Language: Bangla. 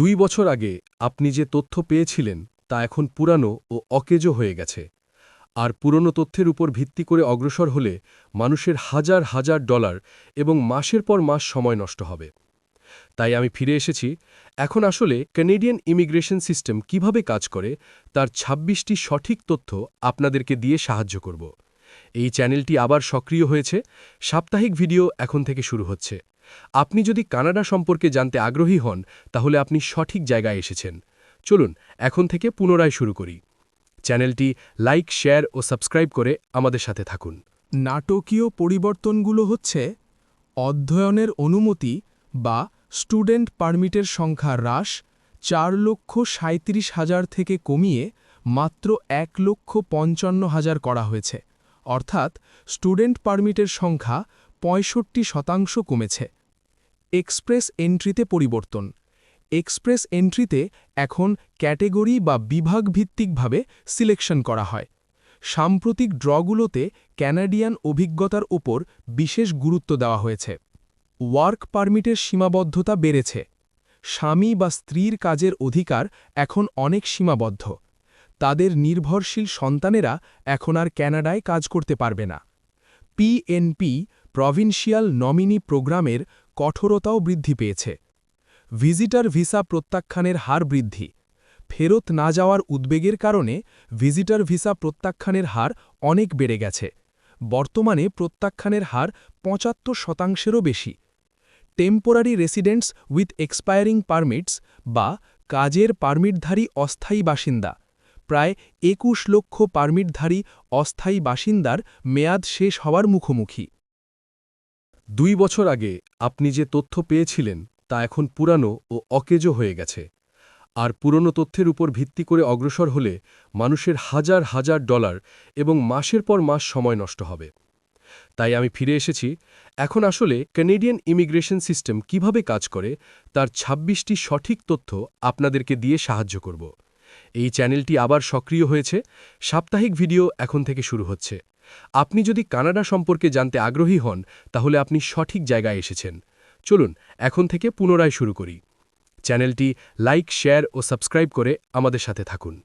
দুই বছর আগে আপনি যে তথ্য পেয়েছিলেন তা এখন পুরানো ও অকেজো হয়ে গেছে। আর পুরনো তথ্যের উপর ভিত্তি করে অগ্রসর হলে মানুষের হাজার হাজার ডলার এবং মাসের পর মাস সময় নষ্ট হবে। তাই আমি ফিরে এসেছি। এখন আসলে কানেডিয়ান ইমিগ্রেশন সিস্টেম কীভাবে কাজ করে তার ২৬টি সঠিক তথ্য আপনাদেরকে দিয়ে সাহায্য করব। এই চ্যানেলটি আবার সক্রিয় হয়েছে। সাপ্তাহিক ভিডিও এখন থেকে শুরু হচ্ছে। আপনি যদি কানাডা সম্পর্কে জানতে আগ্রহী হন, তাহলে আপনি সঠিক জায়গায় এসেছেন। চলুন, এখন থেকে পুনরায় শুরু করি। চ্যানেলটি লাইক, শেয়ার ও সাবস্ক্রাইব করে আমাদের সাথে থাকুন। নাটকীয় পরিবর্তনগুলো হচ্ছে, অধ্যয়নের অনুমতি বা স্টুডেন্ট পারমিটের সংখ্যা হ্রাস চার লক্ষ সাঁত্রিশ হাজার থেকে কমিয়ে মাত্র এক লক্ষ পঞ্চান্ন হাজার করা হয়েছে। অর্থাৎ স্টুডেন্ট পারমিটের সংখ্যা পঁয়ষট্টি শতাংশ কমেছে। এক্সপ্রেস এন্ট্রিতে পরিবর্তন। এক্সপ্রেস এন্ট্রিতে এখন ক্যাটেগরি বা বিভাগ ভিত্তিকভাবে সিলেকশন করা হয়। সাম্প্রতিক ড্রগুলোতে ক্যানাডিয়ান অভিজ্ঞতার ওপর বিশেষ গুরুত্ব দেওয়া হয়েছে। ওয়ার্ক পারমিটের সীমাবদ্ধতা বেড়েছে। স্বামী বা স্ত্রীর কাজের অধিকার এখন অনেক সীমাবদ্ধ। তাদের নির্ভরশীল সন্তানেরা এখন আর ক্যানাডায় কাজ করতে পারবে না। পিএনপি প্রভিন্সিয়াল নমিনি প্রোগ্রামের কঠোরতাও বৃদ্ধি পেয়েছে। ভিজিটার ভিসা প্রত্যাখ্যানের হার বৃদ্ধি। ফেরত না যাওয়ার উদ্বেগের কারণে ভিজিটার ভিসা প্রত্যাখ্যানের হার অনেক বেড়ে গেছে। বর্তমানে প্রত্যাখ্যানের হার পঁচাত্তর শতাংশেরও বেশি। Temporary residents with expiring permits বা কাজের পারমিটধারী অস্থায়ী বাসিন্দা। প্রায় একুশ লক্ষ পারমিটধারী অস্থায়ী বাসিন্দার মেয়াদ শেষ হওয়ার মুখোমুখি। দুই বছর আগে আপনি যে তথ্য পেয়েছিলেন তা এখন পুরানো ও অকেজো হয়ে গেছে। আর পুরনো তথ্যের উপর ভিত্তি করে অগ্রসর হলে মানুষের হাজার হাজার ডলার এবং মাসের পর মাস সময় নষ্ট হবে। তাই আমি ফিরে এসেছি। এখন আসলে কানেডিয়ান ইমিগ্রেশন সিস্টেম কীভাবে কাজ করে তার ২৬টি সঠিক তথ্য আপনাদেরকে দিয়ে সাহায্য করব। এই চ্যানেলটি আবার সক্রিয় হয়েছে। সাপ্তাহিক ভিডিও এখন থেকে শুরু হচ্ছে। আপনি যদি কানাডা সম্পর্কে জানতে আগ্রহী হন, তাহলে আপনি সঠিক জায়গায় এসেছেন। চলুন, এখন থেকে পুনরায় শুরু করি। চ্যানেলটি লাইক, শেয়ার ও সাবস্ক্রাইব করে আমাদের সাথে থাকুন।